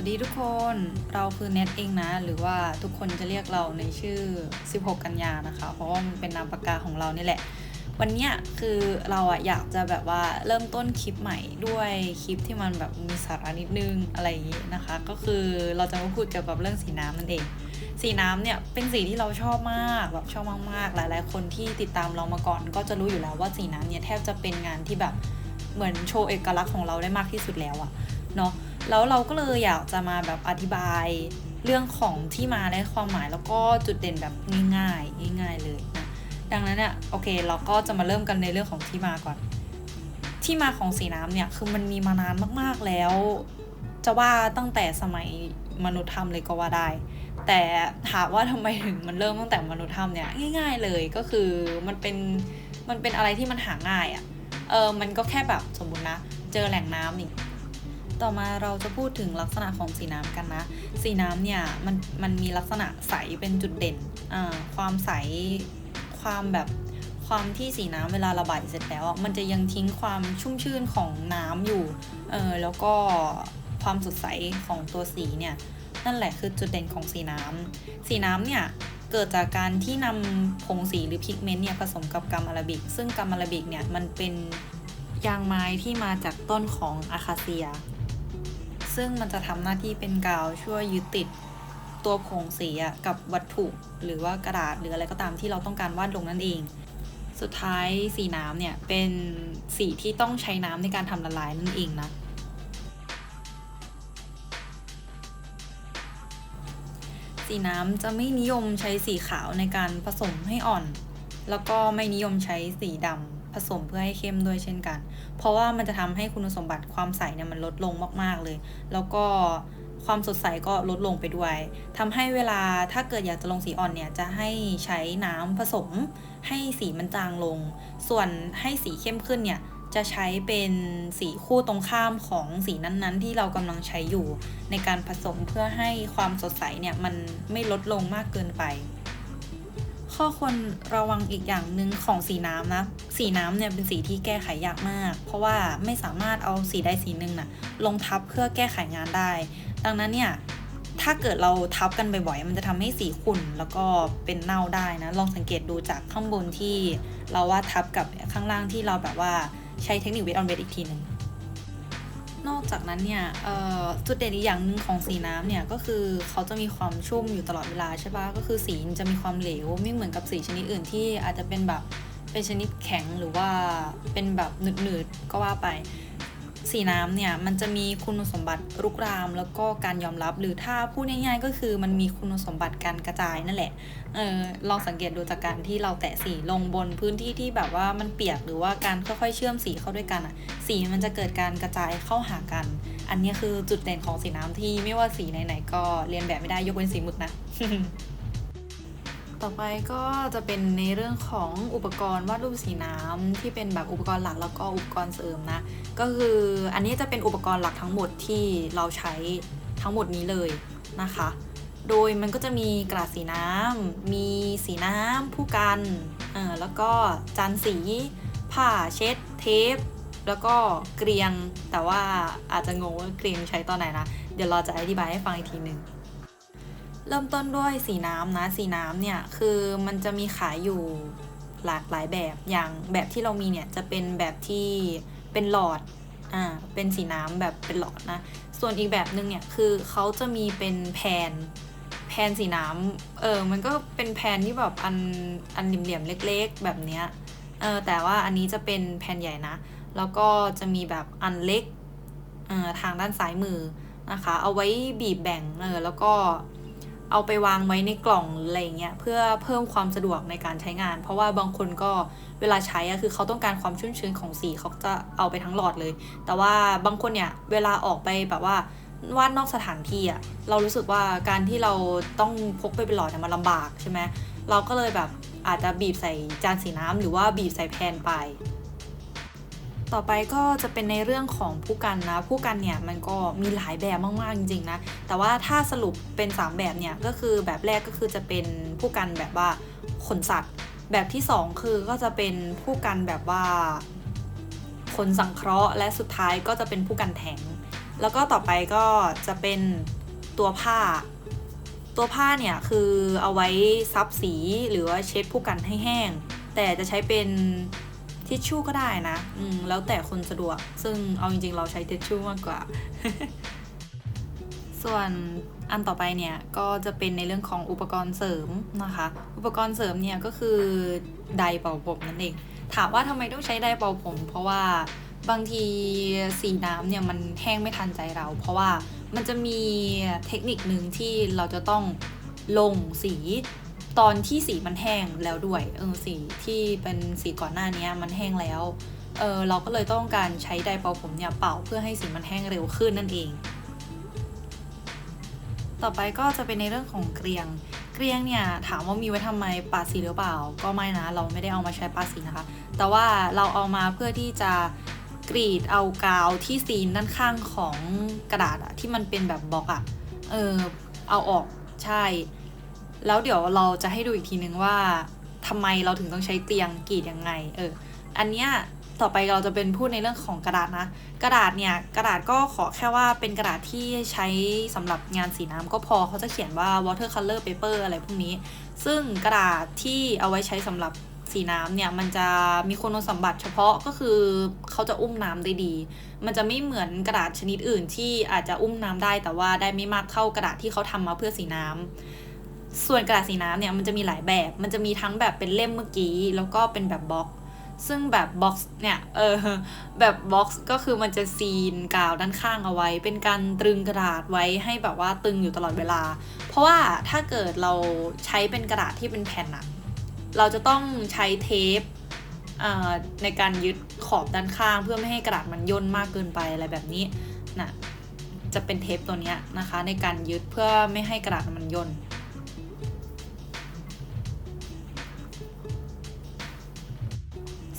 สวัสดีทุกคน เราคือเน็ตเองนะ หรือว่าทุกคนจะเรียกเราในชื่อ 16 กันยานะคะ เพราะว่ามันเป็นนามปากกาของเรานี่แหละ วันนี้คือเราอะอยากจะแบบว่าเริ่มต้นคลิปใหม่ด้วยคลิปที่มันแบบมีสาระนิดนึงอะไรอย่างงี้นะคะ ก็คือเราจะมาพูดเกี่ยวกับเรื่องสีน้ำนั่นเอง สีน้ำเนี่ยเป็นสีที่เราชอบมากแบบชอบมากๆ หลาย ๆ คนที่ติดตามเรามาก่อน ก็จะรู้อยู่แล้วว่าสีน้ำเนี่ยแทบจะเป็นงานที่แบบเหมือนโชว์เอกลักษณ์ของเราได้มากที่สุดแล้วอะเนาะ แล้วเราก็เลยอยากจะมาแบบอธิบายเรื่องของที่มาและความหมายแล้วก็จุดเด่นแบบง่ายๆง่าย ๆเลยนะดังนั้นเนี่ยโอเคเราก็จะมาเริ่มกันในเรื่องของที่มาก่อน ที่มาของสีน้ำเนี่ยคือมันมีมานานมากๆแล้ว จะว่าตั้งแต่สมัยมนุษยธรรมเลยก็ว่าได้ แต่ถามว่าทำไมถึงมันเริ่มตั้งแต่มนุษยธรรมเนี่ยง่าย ๆเลยก็คือมันเป็นมันเป็นอะไรที่มันหาง่ายอะ่ะเออมันก็แค่แบบสมมตินะ เจอแหล่งน้ำนี่ ต่อมาเราจะพูดถึงลักษณะของสีน้ำกันนะ สีน้ำเนี่ยมันมันมีลักษณะใสเป็นจุดเด่นอ่าความใสความแบบความที่สีน้ำเวลาระบายเสร็จแล้ว มันจะยังทิ้งความชุ่มชื่นของน้ำอยู่ เออแล้วก็ความสดใสของตัวสีเนี่ย นั่นแหละคือจุดเด่นของสีน้ำสีน้ำเนี่ยเกิดจากการที่นำผงสีหรือพิกเมนต์เนี่ยผสมกับกัมอาราบิก ซึ่งกัมอาราบิกเนี่ยมันเป็นยางไม้ที่มาจากต้นของอาคาเซีย ซึ่งมันจะทำหน้าที่เป็นกาวช่วยยึดติดตัวผงสีกับวัตถุหรือว่ากระดาษหรืออะไรก็ตามที่เราต้องการวาดลงนั่นเอง สุดท้ายสีน้ำเนี่ยเป็นสีที่ต้องใช้น้ำในการทำละลายนั่นเองนะสีน้ำจะไม่นิยมใช้สีขาวในการผสมให้อ่อน แล้วก็ไม่นิยมใช้สีดำ ผสมเพื่อให้เข้มด้วยเช่นกัน เพราะว่ามันจะทำให้คุณสมบัติความใสเนี่ยมันลดลงมาก ๆเลย แล้วก็ความสดใสก็ลดลงไปด้วยทำให้เวลาถ้าเกิดอยากจะลงสีอ่อนเนี่ยจะให้ใช้น้ำผสม ให้สีมันจางลง ส่วนให้สีเข้มขึ้นเนี่ยจะใช้เป็นสีคู่ตรงข้ามของสีนั้นๆ ที่เรากำลังใช้อยู่ ในการผสมเพื่อให้ความสดใสเนี่ยมันไม่ลดลงมากเกินไป ข้อควรระวังอีกอย่างหนึ่งของสีน้ำนะ สีน้ำเนี่ยเป็นสีที่แก้ไขยากมาก เพราะว่าไม่สามารถเอาสีใดสีหนึ่งน่ะลงทับเพื่อแก้ไขงานได้ ดังนั้นเนี่ยถ้าเกิดเราทับกันบ่อยๆ มันจะทำให้สีขุ่นแล้วก็เป็นเน่าได้นะ ลองสังเกตดูจากข้างบนที่เราวาดทับกับข้างล่างที่เราแบบว่าใช้เทคนิคเวทออนเวทอีกทีหนึ่ง นอกจากนั้นเนี่ยเอ่อจุดเด่นอีกอย่างหนึ่งของสีน้ำเนี่ยก็คือเขาจะมีความชุ่มอยู่ตลอดเวลาใช่ปะก็คือสีจะมีความเหลวไม่เหมือนกับสีชนิดอื่นที่อาจจะเป็นแบบเป็นชนิดแข็งหรือว่าเป็นแบบหนืดๆก็ว่าไป สีน้ำเนี่ยมันจะมีคุณสมบัติรุกราม แล้วก็การยอมรับหรือถ้าพูดง่ายๆก็คือมันมีคุณสมบัติการกระจายนั่นแหละเออลองสังเกตดูจากการที่เราแตะสีลงบนพื้นที่ที่แบบว่ามันเปียกหรือว่าการค่อยๆเชื่อมสีเข้าด้วยกันอะสีมันจะเกิดการกระจายเข้าหากัน อันนี้คือจุดเด่นของสีน้ำที่ไม่ว่าสีไหนๆก็เรียนแบบไม่ได้ยกเว้นสีหมึกนะ ต่อไปก็จะเป็นในเรื่องของอุปกรณ์วาดรูปสีน้ำที่เป็นแบบอุปกรณ์หลักแล้วก็อุปกรณ์เสริมนะ ก็คืออันนี้จะเป็นอุปกรณ์หลักทั้งหมดที่เราใช้ทั้งหมดนี้เลยนะคะ โดยมันก็จะมีกระดาษสีน้ำมีสีน้ำผู้กันเออแล้วก็จานสี ผ้าเช็ด เทป แล้วก็เกรียงแต่ว่าอาจจะงงว่าเกรียงใช้ตอนไหนนะ เดี๋ยวเราจะอธิบายให้ฟังอีกทีหนึ่ง เริ่มต้นด้วยสีน้ำนะ สีน้ำเนี่ย คือมันจะมีขายอยู่หลากหลายแบบ อย่างแบบที่เรามีเนี่ย จะเป็นแบบที่เป็นหลอด อ่า เป็นสีน้ำแบบเป็นหลอดนะ ส่วนอีกแบบหนึ่งเนี่ย คือเขาจะมีเป็นแผ่นแผ่นสีน้ำเออ มันก็เป็นแผ่นที่แบบอัน อันเหลี่ยมๆเล็ก ๆ แบบเนี้ย เออ แต่ว่าอันนี้จะเป็นแผ่นใหญ่นะ แล้วก็จะมีแบบอันเล็ก เออทางด้านซ้ายมือนะคะ เอาไว้บีบแบ่ง เออ แล้วก็ เอาไปวางไว้ในกล่องอะไรเงี้ยเพื่อเพิ่มความสะดวกในการใช้งาน เพราะว่าบางคนก็เวลาใช้อะคือเขาต้องการความชุ่มชื้นของสีเขาจะเอาไปทั้งหลอดเลย แต่ว่าบางคนเนี่ยเวลาออกไปแบบว่าวาดนอกสถานที่อะเรารู้สึกว่าการที่เราต้องพกไปเป็นหลอดเนี่ยมันลำบากใช่ไหมเราก็เลยแบบอาจจะบีบใส่จานสีน้ำหรือว่าบีบใส่แพนไป ต่อไปก็จะเป็นในเรื่องของผู้กันนะ ผู้กันเนี่ยมันก็มีหลายแบบมากๆจริงๆนะ แต่ว่าถ้าสรุปเป็น 3 แบบเนี่ยก็คือแบบแรกก็คือจะเป็นผู้กันแบบว่าขนสัตว์ แบบที่ 2 คือก็จะเป็นผู้กันแบบว่าขนสังเคราะห์ และสุดท้ายก็จะเป็นผู้กันแทง แล้วก็ต่อไปก็จะเป็นตัวผ้า ตัวผ้าเนี่ยคือเอาไว้ซับสีหรือว่าเช็ดผู้กันให้แห้ง แต่จะใช้เป็น ทิชชู่ก็ได้นะ อืม แล้วแต่คนสะดวก ซึ่งเอาจริงๆ เราใช้ทิชชู่มากกว่า ส่วนอันต่อไปเนี่ย ก็จะเป็นในเรื่องของอุปกรณ์เสริมนะคะ อุปกรณ์เสริมเนี่ยก็คือไดร์เป่าผมนั่นเอง ถามว่าทำไมต้องใช้ไดร์เป่าผม เพราะว่าบางทีสีน้ำเนี่ยมันแห้งไม่ทันใจเรา เพราะว่ามันจะมีเทคนิคหนึ่งที่เราจะต้องลงสี ตอนที่สีมันแห้งแล้วด้วยเออสีที่เป็นสีก่อนหน้านี้มันแห้งแล้วเออเราก็เลยต้องการใช้ไดร์เป่าผมเนี่ยเป่าเพื่อให้สีมันแห้งเร็วขึ้นนั่นเอง ต่อไปก็จะเป็นในเรื่องของเกลียง เกลียงเนี่ยถามว่ามีไว้ทำไมปาดสีหรือเปล่า ก็ไม่นะ เราไม่ได้เอามาใช้ปาดสีนะคะ แต่ว่าเราเอามาเพื่อที่จะกรีดเอากาวที่ซีนด้านข้างของกระดาษอะที่มันเป็นแบบบล็อกอะเออเอาออกใช่ แล้วเดี๋ยวเราจะให้ดูอีกทีนึงว่าทำไมเราถึงต้องใช้เกลียงกรีดยังไง เออ อันเนี้ยต่อไปเราจะเป็นพูดในเรื่องของกระดาษนะ กระดาษเนี่ยกระดาษก็ขอแค่ว่าเป็นกระดาษที่ใช้สำหรับงานสีน้ำก็พอเขาจะเขียนว่า watercolor paper อะไรพวกนี้ ซึ่งกระดาษที่เอาไว้ใช้สำหรับสีน้ำเนี่ยมันจะมีคุณสมบัติเฉพาะก็คือเขาจะอุ้มน้ำได้ดี มันจะไม่เหมือนกระดาษชนิดอื่นที่อาจจะอุ้มน้ำได้แต่ว่าได้ไม่มากเท่ากระดาษที่เขาทำมาเพื่อสีน้ำ ส่วนกระดาษสีน้ำเนี่ยมันจะมีหลายแบบ มันจะมีทั้งแบบเป็นเล่มเมื่อกี้ แล้วก็เป็นแบบบล็อก ซึ่งแบบบ็อกซ์เนี่ย เออ แบบบ็อกซ์ก็คือมันจะซีนกาวด้านข้างเอาไว้ เป็นการตรึงกระดาษไว้ให้แบบว่าตึงอยู่ตลอดเวลา เพราะว่าถ้าเกิดเราใช้เป็นกระดาษที่เป็นแผ่นอะเราจะต้องใช้เทปในการยึดขอบด้านข้าง เพื่อไม่ให้กระดาษมันย่นมากเกินไปอะไรแบบนี้นะจะเป็นเทปตัวนี้นะคะ ในการยึดเพื่อไม่ให้กระดาษมันย่น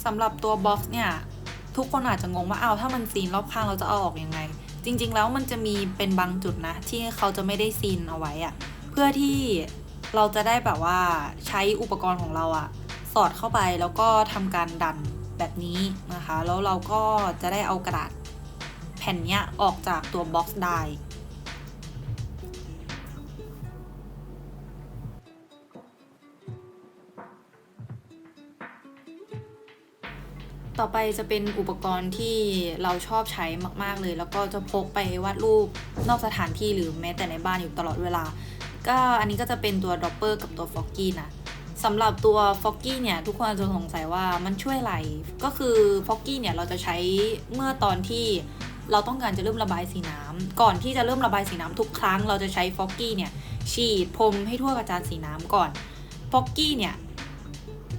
สำหรับตัวบ็อกซ์เนี่ยทุกคนอาจจะงงว่าเอาถ้ามันซีนรอบข้างเราจะเอาออกยังไง จริง ๆ แล้วมันจะมีเป็นบางจุดนะ ที่เขาจะไม่ได้ซีนเอาไว้อะเพื่อที่เราจะได้แบบว่าใช้อุปกรณ์ของเราอะสอดเข้าไปแล้วก็ทำการดันแบบนี้นะคะ แล้วเราก็จะได้เอากระดาษแผ่นนี้ออกจากตัวบ็อกซ์ได้ ต่อไปจะเป็นอุปกรณ์ที่เราชอบใช้มาก ๆเลย แล้วก็จะพกไปวาดรูปนอกสถานที่หรือแม้แต่ในบ้านอยู่ตลอดเวลา ก็อันนี้ก็จะเป็นตัวดรอปเปอร์กับตัวฟอกกี้นะสำหรับตัวฟอกกี้เนี่ยทุกคนอาจจะสงสัยว่ามันช่วยอะไร ก็คือฟอกกี้เนี่ยเราจะใช้เมื่อตอนที่เราต้องการจะเริ่มระบายสีน้ำก่อนที่จะเริ่มระบายสีน้ำทุกครั้งเราจะใช้ฟอกกี้เนี่ยฉีดพรมให้ทั่วกระจายสีน้ำก่อนฟอกกี้เนี่ย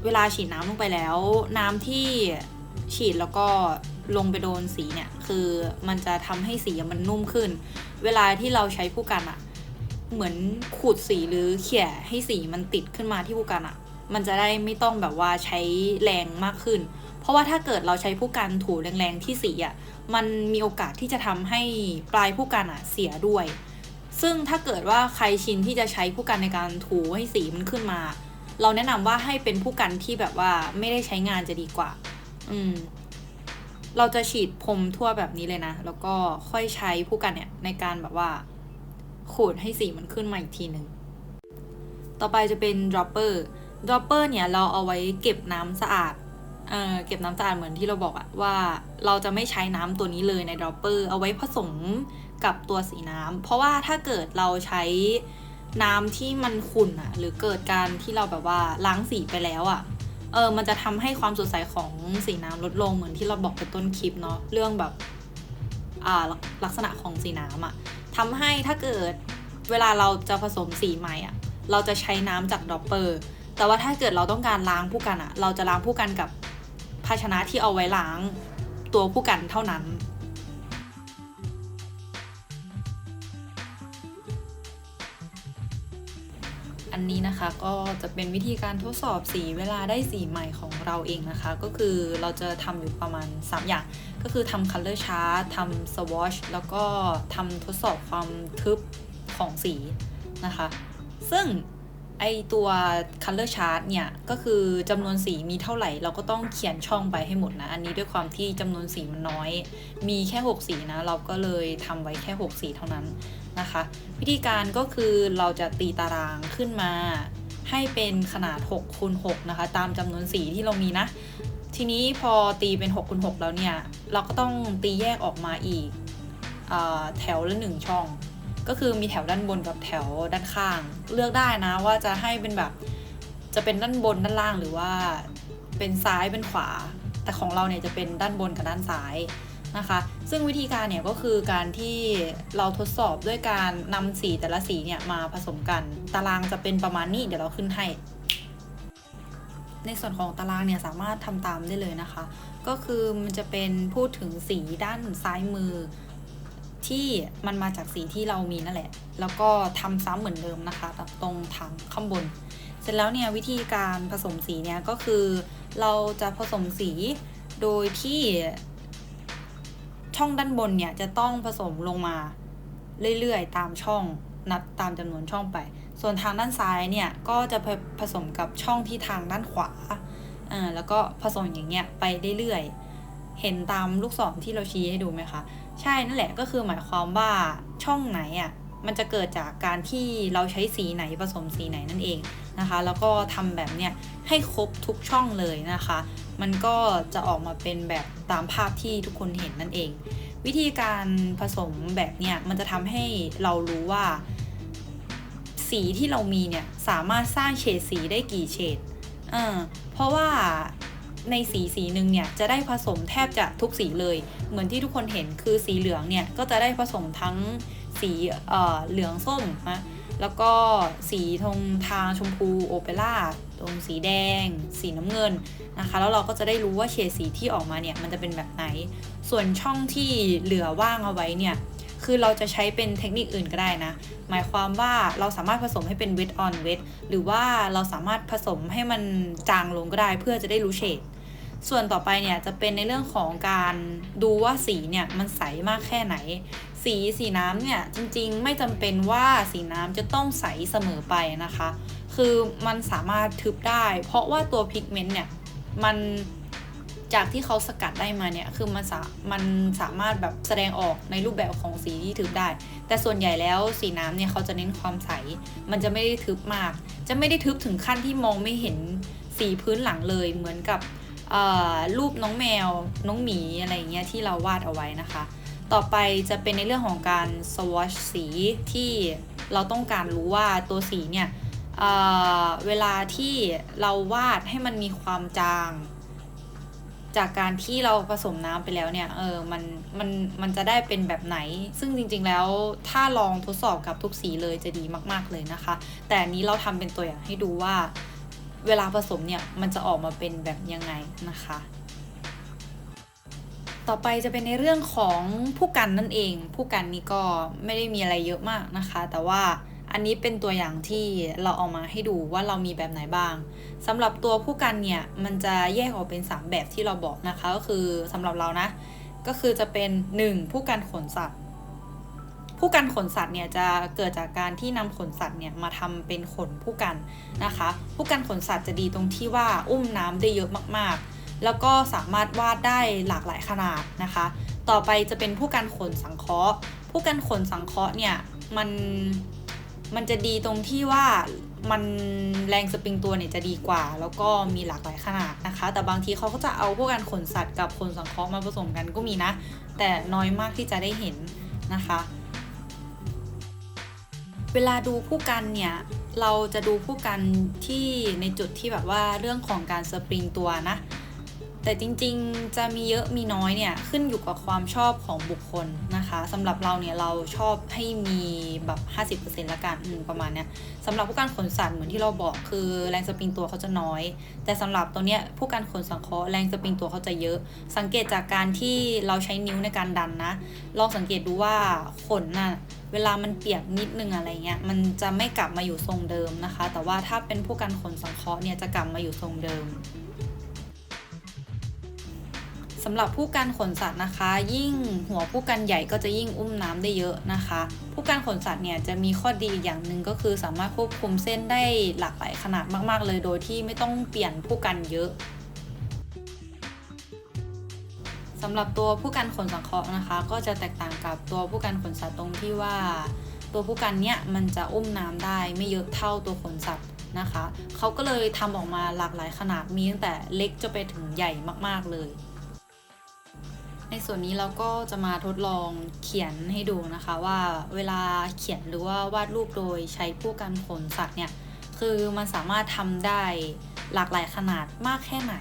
เวลาฉีดน้ำลงไปแล้ว น้ำที่ ฉีดแล้วก็ลงไปโดนสีเนี่ย คือมันจะทำให้สีมันนุ่มขึ้น เวลาที่เราใช้ผู้กันอะเหมือนขูดสีหรือเขี่ยให้สีมันติดขึ้นมาที่ผู้กันอะมันจะได้ไม่ต้องแบบว่าใช้แรงมากขึ้น เพราะว่าถ้าเกิดเราใช้ผู้กันถูแรงๆที่สีอะมันมีโอกาสที่จะทำให้ปลายผู้กันอะเสียด้วย ซึ่งถ้าเกิดว่าใครชินที่จะใช้ผู้กันในการถูให้สีมันขึ้นมา เราแนะนำว่าให้เป็นผู้กันที่แบบว่าไม่ได้ใช้งานจะดีกว่า อืม เราจะฉีดพรมทั่วแบบนี้เลยนะ แล้วก็ค่อยใช้ผู้กันเนี่ย ในการแบบว่า ขูดให้สีมันขึ้นมาอีกทีหนึ่ง ต่อไปจะเป็น dropper dropper เนี่ยเราเอาไว้เก็บน้ำสะอาดเอ่อเก็บน้ำสะอาดเหมือนที่เราบอกอะว่าเราจะไม่ใช้น้ำตัวนี้เลยใน dropper เอาไว้ผสมกับตัวสีน้ำเพราะว่าถ้าเกิดเราใช้น้ำที่มันขุ่นอะหรือเกิดการที่เราแบบว่าล้างสีไปแล้วอะ เออมันจะทำให้ความสดใสของสีน้ำลดลงเหมือนที่เราบอกไปต้นคลิปเนาะเรื่องแบบอ่าลักษณะของสีน้ำอะทำให้ถ้าเกิดเวลาเราจะผสมสีใหม่อะเราจะใช้น้ำจากดอปเปอร์ แต่ว่าถ้าเกิดเราต้องการล้างผู้กันอะเราจะล้างผู้กันกับภาชนะที่เอาไว้ล้างตัวผู้กันเท่านั้น อันนี้นะคะก็จะเป็นวิธีการทดสอบสีเวลาได้สีใหม่ของเราเองนะคะ ก็คือเราจะทำอยู่ประมาณ 3 อย่าง ก็คือทำ color chart ทำ swatch แล้วก็ทำทดสอบความทึบของสีนะคะ ซึ่ง ไอตัว color chart เนี่ย ก็คือจำนวนสีมีเท่าไหร่ เราก็ต้องเขียนช่องไปให้หมดนะ อันนี้ด้วยความที่จำนวนสีมันน้อย มีแค่ 6 สีนะ เราก็เลยทำไว้แค่ 6 สีเท่านั้นนะคะ วิธีการก็คือเราจะตีตารางขึ้นมา ให้เป็นขนาด6คูณ6นะคะ ตามจำนวนสีที่เรามีนะ ทีนี้พอตีเป็น6คูณ6แล้วเนี่ย เราก็ต้องตีแยกออกมาอีกอแถวละหนึ่งช่อง ก็คือมีแถวด้านบนกับแถวด้านข้าง เลือกได้นะว่าจะให้เป็นแบบจะเป็นด้านบนด้านล่างหรือว่าเป็นซ้ายเป็นขวา แต่ของเราเนี่ยจะเป็นด้านบนกับด้านซ้ายนะคะ ซึ่งวิธีการเนี่ยก็คือการที่เราทดสอบด้วยการนำสีแต่ละสีเนี่ยมาผสมกัน ตารางจะเป็นประมาณนี้เดี๋ยวเราขึ้นให้ ในส่วนของตารางเนี่ยสามารถทำตามได้เลยนะคะ ก็คือมันจะเป็นพูดถึงสีด้านซ้ายมือ ที่มันมาจากสีที่เรามีนั่นแหละ แล้วก็ทำซ้ำเหมือนเดิมนะคะตรงถังข้างบน เสร็จแล้วเนี่ยวิธีการผสมสีเนี่ยก็คือเราจะผสมสีโดยที่ช่องด้านบนเนี่ยจะต้องผสมลงมาเรื่อยๆ ตามช่องนับตามจำนวนช่องไป ส่วนทางด้านซ้ายเนี่ยก็จะผผสมกับช่องที่ทางด้านขวาอ่าแล้วก็ผสมอย่างเงี้ยไปเรื่อยๆ เห็นตามลูกศรที่เราชี้ให้ดูไหมคะ ใช่นั่นแหละก็คือหมายความว่าช่องไหนอะมันจะเกิดจากการที่เราใช้สีไหนผสมสีไหนนั่นเองนะคะ แล้วก็ทำแบบเนี้ยให้ครบทุกช่องเลยนะคะ มันก็จะออกมาเป็นแบบตามภาพที่ทุกคนเห็นนั่นเอง วิธีการผสมแบบเนี้ยมันจะทำให้เรารู้ว่า สีที่เรามีเนี่ยสามารถสร้างเฉดสีได้กี่เฉดเออเพราะว่า ในสีสีหนึ่งเนี่ยจะได้ผสมแทบจะทุกสีเลย เหมือนที่ทุกคนเห็นคือสีเหลืองเนี่ยก็จะได้ผสมทั้งสีเอ่อเหลืองส้มนะแล้วก็สีทงทางชมพูโอเปร่าตรงสีแดง สีน้ำเงินนะคะ แล้วเราก็จะได้รู้ว่าเฉดสีที่ออกมาเนี่ยมันจะเป็นแบบไหน ส่วนช่องที่เหลือว่างเอาไว้เนี่ยคือเราจะใช้เป็นเทคนิคอื่นก็ได้นะ หมายความว่าเราสามารถผสมให้เป็น wet on wet หรือว่าเราสามารถผสมให้มันจางลงก็ได้เพื่อจะได้รู้เฉด ส่วนต่อไปเนี่ยจะเป็นในเรื่องของการดูว่าสีเนี่ยมันใสมากแค่ไหน สีสีน้ำเนี่ยจริงๆ ไม่จำเป็นว่าสีน้ำจะต้องใสเสมอไปนะคะ คือมันสามารถทึบได้ เพราะว่าตัวพิกเมนต์เนี่ยมันจากที่เขาสกัดได้มาเนี่ยคือมันสามันสามารถแบบแสดงออกในรูปแบบของสีที่ทึบได้ แต่ส่วนใหญ่แล้วสีน้ำเนี่ยเขาจะเน้นความใส มันจะไม่ได้ทึบมาก จะไม่ได้ทึบถึงขั้นที่มองไม่เห็นสีพื้นหลังเลยเหมือนกับ รูปน้องแมว น้องหมีอะไรเงี้ยที่เราวาดเอาไว้นะคะ ต่อไปจะเป็นในเรื่องของการสวอชสีที่เราต้องการรู้ว่าตัวสีเนี่ยเเวลาที่เราวาดให้มันมีความจาง จากการที่เราผสมน้ำไปแล้วเนี่ยเออมันมันมันจะได้เป็นแบบไหน ซึ่งจริงๆแล้วถ้าลองทดสอบกับทุกสีเลยจะดีมาก ๆเลยนะคะ แต่นนี้เราทำเป็นตัวอย่างให้ดูว่า เวลาผสมเนี่ยมันจะออกมาเป็นแบบยังไงนะคะ ต่อไปจะเป็นในเรื่องของผู้กันนั่นเอง ผู้กันนี้ก็ไม่ได้มีอะไรเยอะมากนะคะ แต่ว่าอันนี้เป็นตัวอย่างที่เราเอามาให้ดูว่าเรามีแบบไหนบ้างสำหรับตัวผู้กันเนี่ยมันจะแยกออกเป็น 3 แบบที่เราบอกนะคะ ก็คือสำหรับเรานะ ก็คือจะเป็น 1. ผู้กันขนสัตว์ ผู้กันขนสัตว์เนี่ยจะเกิดจากการที่นำขนสัตว์เนี่ยมาทำเป็นขนผู้กันนะคะ ผู้กันขนสัตว์จะดีตรงที่ว่าอุ้มน้ำได้เยอะมากๆ แล้วก็สามารถวาดได้หลากหลายขนาดนะคะ ต่อไปจะเป็นผู้กันขนสังเคราะห์ ผู้กันขนสังเคราะห์เนี่ยมันมันจะดีตรงที่ว่ามันแรงสปริงตัวเนี่ยจะดีกว่า แล้วก็มีหลากหลายขนาดนะคะ แต่บางทีเขาก็จะเอาพวกการขนสัตว์กับขนสังเคราะห์มาผสมกันก็มีนะ แต่น้อยมากที่จะได้เห็นนะคะ เวลาดูผู้กันเนี่ยเราจะดูผู้กันที่ในจุดที่แบบว่าเรื่องของการสปริงตัวนะ แต่จริงๆจะมีเยอะมีน้อยเนี่ยขึ้นอยู่กับความชอบของบุคคลนะคะสำหรับเราเนี่ยเราชอบให้มีแบบ 50%ละกันประมาณเนี้ยสำหรับผู้การขนสัตว์เหมือนที่เราบอกคือแรงสปริงตัวเขาจะน้อย แต่สำหรับตัวเนี้ยผู้การขนสังเคราะห์แรงสปริงตัวเขาจะเยอะ สังเกตจากการที่เราใช้นิ้วในการดันนะลองสังเกตดูว่าขนน่ะ เวลามันเปียกนิดนึงอะไรเงี้ยมันจะไม่กลับมาอยู่ทรงเดิมนะคะ แต่ว่าถ้าเป็นผู้การขนสังเคราะห์เนี่ยจะกลับมาอยู่ทรงเดิมสำหรับผู้กันขนสัตว์นะคะ ยิ่งหัวผู้กันใหญ่ก็จะยิ่งอุ้มน้ำได้เยอะนะคะ ผู้กันขนสัตว์เนี่ยจะมีข้อดีอีกอย่างหนึ่งก็คือสามารถควบคุมเส้นได้หลากหลายขนาดมาก ๆ เลยโดยที่ไม่ต้องเปลี่ยนผู้กันเยอะ สำหรับตัวผู้กันขนสังเคราะห์นะคะ ก็จะแตกต่างกับตัวผู้กันขนสัตว์ตรงที่ว่า ตัวผู้กันเนี่ยมันจะอุ้มน้ำได้ไม่เยอะเท่าตัวขนสัตว์นะคะเขาก็เลยทำออกมาหลากหลายขนาดมีตั้งแต่เล็กจะไปถึงใหญ่มากๆเลย ในส่วนนี้เราก็จะมาทดลองเขียนให้ดูนะคะว่าเวลาเขียนหรือว่าวาดรูปโดยใช้ผู้กันขนสัตว์เนี่ยคือมันสามารถทำได้หลากหลายขนาดมากแค่ไหน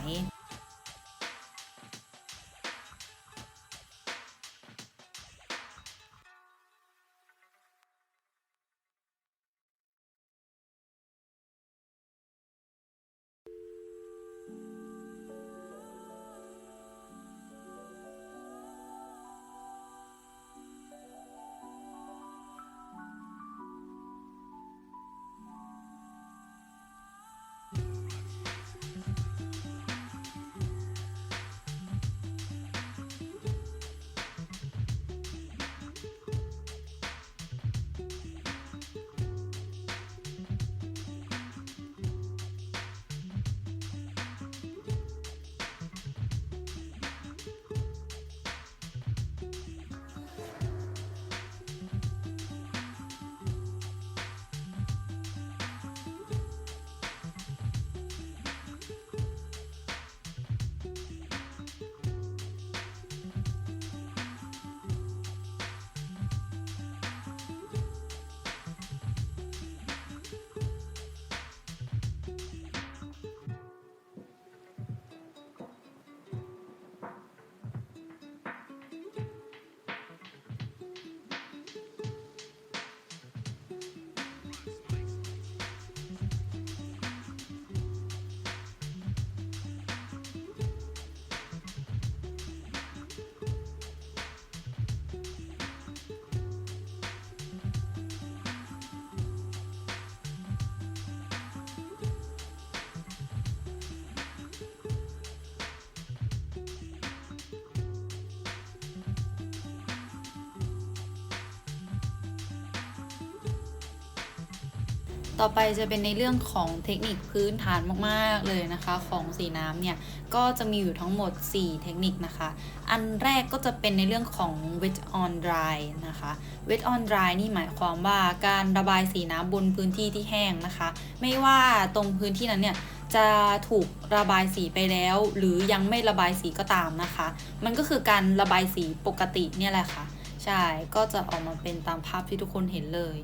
ต่อไปจะเป็นในเรื่องของเทคนิคพื้นฐานมากๆเลยนะคะ ของสีน้ำเนี่ยก็จะมีอยู่ทั้งหมด 4 เทคนิคนะคะ อันแรกก็จะเป็นในเรื่องของ wet on dry นะคะ wet on dry นี่หมายความว่าการระบายสีน้ำบนพื้นที่ที่แห้งนะคะ ไม่ว่าตรงพื้นที่นั้นเนี่ยจะถูกระบายสีไปแล้ว หรือยังไม่ระบายสีก็ตามนะคะ มันก็คือการระบายสีปกติเนี่ยแหละค่ะ ใช่ก็จะออกมาเป็นตามภาพที่ทุกคนเห็นเลย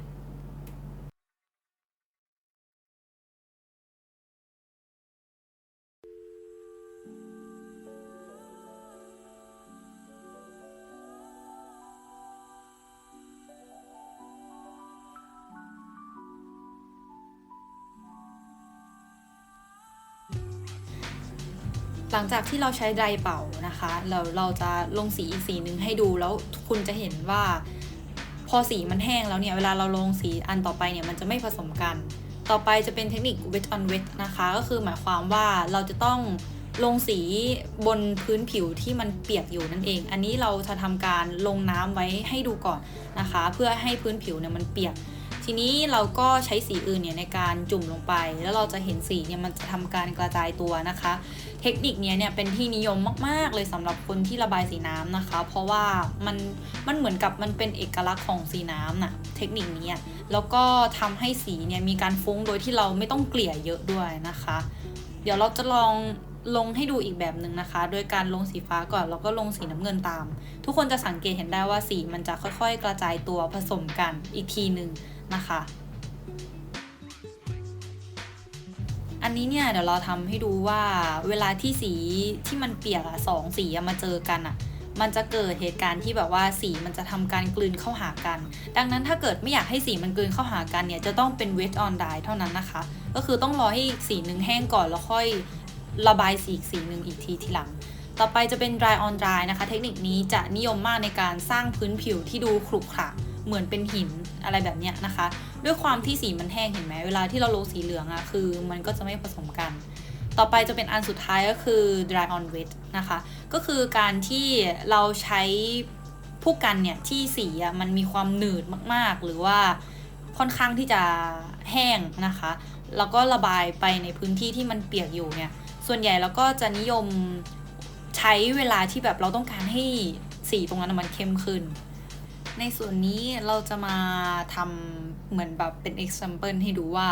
จากที่เราใช้ไดร์เป่านะคะเราเราจะลงสีอีกสีหนึ่งให้ดูแล้วคุณจะเห็นว่า พอสีมันแห้งแล้วเนี่ยเวลาเราลงสีอันต่อไปเนี่ยมันจะไม่ผสมกัน ต่อไปจะเป็นเทคนิค wet on wet นะคะ ก็คือหมายความว่าเราจะต้องลงสีบนพื้นผิวที่มันเปียกอยู่นั่นเอง อันนี้เราจะทำการลงน้ำไว้ให้ดูก่อนนะคะ เพื่อให้พื้นผิวเนี่ยมันเปียก ทีนี้เราก็ใช้สีอื่นเนี่ยในการจุ่มลงไป แล้วเราจะเห็นสีเนี่ยมันจะทำการกระจายตัวนะคะ เทคนิคเนี้ยเนี่ยเป็นที่นิยมมาก ๆ เลยสำหรับคนที่ระบายสีน้ำนะคะ เพราะว่ามันมันเหมือนกับมันเป็นเอกลักษณ์ของสีน้ำน่ะเทคนิคนี้แล้วก็ทำให้สีเนี่ยมีการฟุ้งโดยที่เราไม่ต้องเกลี่ยเยอะด้วยนะคะ เดี๋ยวเราจะลองลงให้ดูอีกแบบหนึ่งนะคะ โดยการลงสีฟ้าก่อนแล้วก็ลงสีน้ำเงินตาม ทุกคนจะสังเกตเห็นได้ว่าสีมันจะค่อยๆ กระจายตัวผสมกันอีกทีหนึ่ง นะคะ อันนี้เนี่ยเดี๋ยวเราทำให้ดูว่าเวลาที่สีที่มันเปียกอะสองสีมาเจอกันอะมันจะเกิดเหตุการณ์ที่แบบว่าสีมันจะทำการกลืนเข้าหากัน ดังนั้นถ้าเกิดไม่อยากให้สีมันกลืนเข้าหากันเนี่ยจะต้องเป็น wet on dry เท่านั้นนะคะ ก็คือต้องรอให้สีหนึ่งแห้งก่อนแล้วค่อยระบายสีอีกสีหนึ่งอีกทีทีหลัง ต่อไปจะเป็น dry on dry นะคะ เทคนิคนี้จะนิยมมากในการสร้างพื้นผิวที่ดูขรุขระเหมือนเป็นหิน อะไรแบบเนี้ยนะคะ ด้วยความที่สีมันแห้งเห็นไหมเวลาที่เราลงสีเหลืองอะคือมันก็จะไม่ผสมกัน ต่อไปจะเป็นอันสุดท้ายก็คือ dry on wet นะคะ ก็คือการที่เราใช้ผู้กันเนี่ยที่สีอะมันมีความหนืดมากๆ หรือว่าค่อนข้างที่จะแห้งนะคะ แล้วก็ระบายไปในพื้นที่ที่มันเปียกอยู่เนี่ย ส่วนใหญ่เราก็จะนิยมใช้เวลาที่แบบเราต้องการให้สีตรงนั้นมันเข้มขึ้น ในส่วนนี้เราจะมาทำเหมือนแบบเป็น example ให้ดูว่า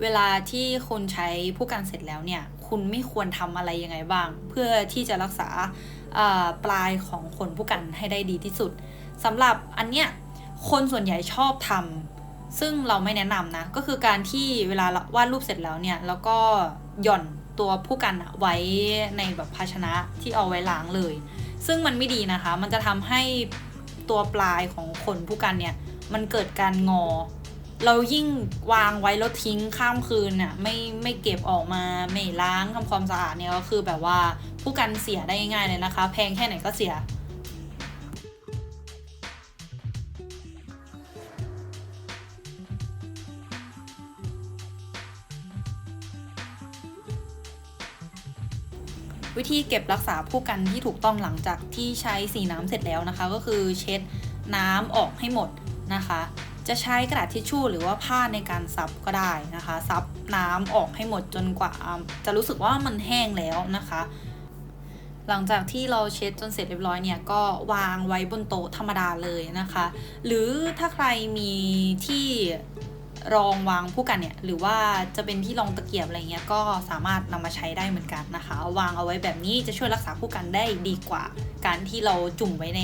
เวลาที่คุณใช้ผู้กันเสร็จแล้วเนี่ย คุณไม่ควรทำอะไรยังไงบ้าง เพื่อที่จะรักษาปลายของขนผู้กันให้ได้ดีที่สุดสำหรับอันเนี้ยคนส่วนใหญ่ชอบทำซึ่งเราไม่แนะนำนะ ก็คือการที่เวลาวาดรูปเสร็จแล้วเนี่ย แล้วก็หย่อนตัวผู้กันไว้ในแบบภาชนะที่เอาไว้ล้างเลย ซึ่งมันไม่ดีนะคะ มันจะทำให้ ตัวปลายของขนผู้กันเนี่ย มันเกิดการงอ เรายิ่งวางไว้แล้วทิ้งข้ามคืนน่ะไม่ไม่เก็บออกมาไม่ล้างทำความสะอาดเนี่ยก็คือแบบว่าผู้กันเสียได้ง่ายเลยนะคะ แพงแค่ไหนก็เสีย วิธีเก็บรักษาผู้กันที่ถูกต้องหลังจากที่ใช้สีน้ำเสร็จแล้วนะคะ ก็คือเช็ดน้ำออกให้หมดนะคะ จะใช้กระดาษทิชชู่หรือว่าผ้าในการซับก็ได้นะคะ ซับน้ำออกให้หมดจนกว่าจะรู้สึกว่ามันแห้งแล้วนะคะ หลังจากที่เราเช็ดจนเสร็จเรียบร้อยเนี่ยก็วางไว้บนโต๊ะธรรมดาเลยนะคะ หรือถ้าใครมีที่ รองวางผู้กันเนี่ยหรือว่าจะเป็นที่รองตะเกียบอะไรเงี้ยก็สามารถนำมาใช้ได้เหมือนกันนะคะ วางเอาไว้แบบนี้จะช่วยรักษาผู้กันได้ดีกว่า การที่เราจุ่มไว้ใน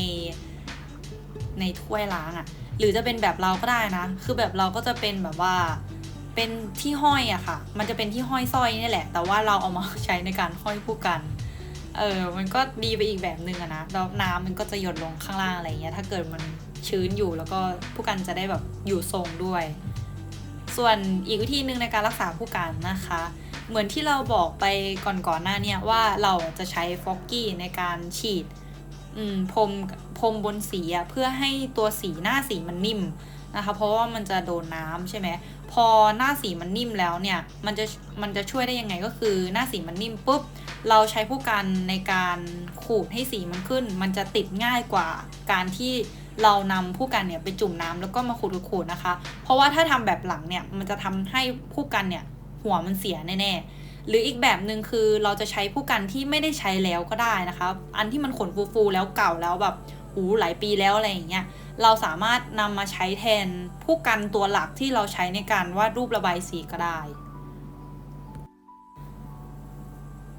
ในถ้วยล้างอะ่ะหรือจะเป็นแบบเราก็ได้นะ คือแบบเราก็จะเป็นแบบว่าเป็นที่ห้อยอะค่ะ มันจะเป็นที่ห้อยสร้อยนี่แหละ แต่ว่าเราเอามาใช้ในการห้อยผู้กัน เออ มันก็ดีไปอีกแบบหนึ่งอะนะ แล้วน้ำมันก็จะหยดลงข้างล่างอะไรเงี้ย ถ้าเกิดมันชื้นอยู่แล้วก็ผู้กันจะได้แบบอยู่ทรงด้วย ส่วนอีกวิธีหนึ่งในการรักษาผู้กันนะคะ เหมือนที่เราบอกไปก่อนๆหน้าเนี่ยว่าเราจะใช้ฟอกกี้ในการฉีดพรมพรมบนสีอะเพื่อให้ตัวสีหน้าสีมันนิ่มนะคะ เพราะว่ามันจะโดนน้ำใช่ไหมพอหน้าสีมันนิ่มแล้วเนี่ยมันจะมันจะช่วยได้ยังไงก็คือหน้าสีมันนิ่มปุ๊บเราใช้ผู้กันในการขูดให้สีมันขึ้น มันจะติดง่ายกว่าการที่ เรานำผู้กันเนี่ยไปจุ่มน้ำแล้วก็มาขูดขูดๆนะคะ เพราะว่าถ้าทำแบบหลังเนี่ยมันจะทำให้ผู้กันเนี่ยหัวมันเสียแน่ๆหรืออีกแบบหนึ่งคือเราจะใช้ผู้กันที่ไม่ได้ใช้แล้วก็ได้นะคะ อันที่มันขนฟูๆแล้วเก่าแล้วแบบหูหลายปีแล้วอะไรอย่างเงี้ยเราสามารถนำมาใช้แทนผู้กันตัวหลักที่เราใช้ในการวาดรูประบายสีก็ได้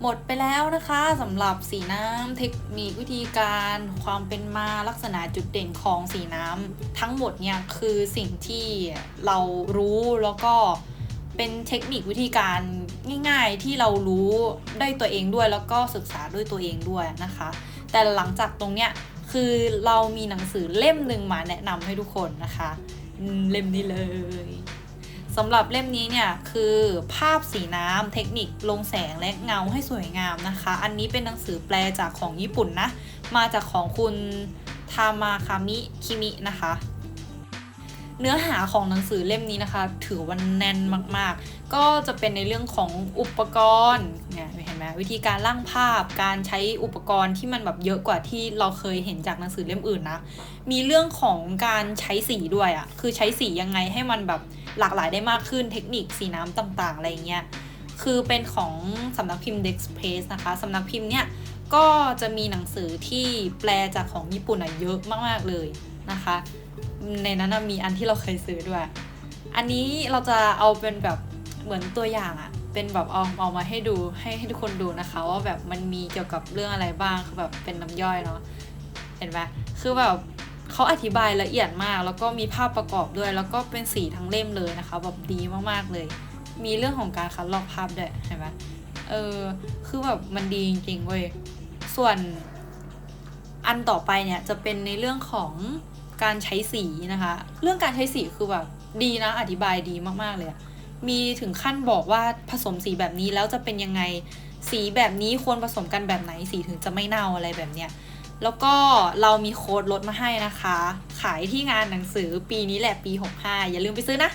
หมดไปแล้วนะคะสำหรับสีน้ำเทคนิควิธีการความเป็นมาลักษณะจุดเด่นของสีน้ำทั้งหมดเนี่ยคือสิ่งที่เรารู้แล้วก็เป็นเทคนิควิธีการง่ายๆที่เรารู้ได้ตัวเองด้วยแล้วก็ศึกษาด้วยตัวเองด้วยนะคะ แต่หลังจากตรงเนี้ยคือเรามีหนังสือเล่มหนึ่งมาแนะนำให้ทุกคนนะคะ เล่มนี้เลย สำหรับเล่มนี้เนี่ยคือภาพสีน้ำเทคนิคลงแสงและเงาให้สวยงามนะคะ อันนี้เป็นหนังสือแปลจากของญี่ปุ่นนะ มาจากของคุณทามาคามิคิมินะคะเนื้อหาของหนังสือเล่มนี้นะคะ ถือว่าแน่นมากๆ ก็จะเป็นในเรื่องของอุปกรณ์เนี่ยเห็นไหมวิธีการร่างภาพ การใช้อุปกรณ์ที่มันแบบเยอะกว่าที่เราเคยเห็นจากหนังสือเล่มอื่นนะ มีเรื่องของการใช้สีด้วยอะ่ะคือใช้สียังไงให้มันแบบ หลากหลายได้มากขึ้นเทคนิคสีน้ำต่างๆ อะไรเงี้ยคือเป็นของสำนักพิมพ์ Dex Press นะคะสำนักพิมพ์เนี่ยก็จะมีหนังสือที่แปลจากของญี่ปุ่นอะเยอะมากๆเลยนะคะ ในนั้นมีอันที่เราเคยซื้อด้วย อันนี้เราจะเอาเป็นแบบเหมือนตัวอย่างอะเป็นแบบเอาเอามาให้ดูให้ให้ทุกคนดูนะคะ ว่าแบบมันมีเกี่ยวกับเรื่องอะไรบ้างคือแบบเป็นน้ำย่อยเนาะเห็นไหมคือแบบ เขาอธิบายละเอียดมาก แล้วก็มีภาพประกอบด้วย แล้วก็เป็นสีทั้งเล่มเลยนะคะแบบดีมากๆเลย มีเรื่องของการคัดลอกภาพด้วยเห็นไหมเออคือแบบมันดีจริงๆเว้ยส่วนอันต่อไปเนี่ยจะเป็นในเรื่องของการใช้สีนะคะ เรื่องการใช้สีคือแบบดีนะอธิบายดีมากๆเลยมีถึงขั้นบอกว่าผสมสีแบบนี้แล้วจะเป็นยังไงสีแบบนี้ควรผสมกันแบบไหนสีถึงจะไม่เน่าอะไรแบบเนี้ย แล้วก็เรามีโค้ดลดมาให้นะคะ ขายที่งานหนังสือปีนี้แหละปี 65 อย่าลืมไปซื้อนะ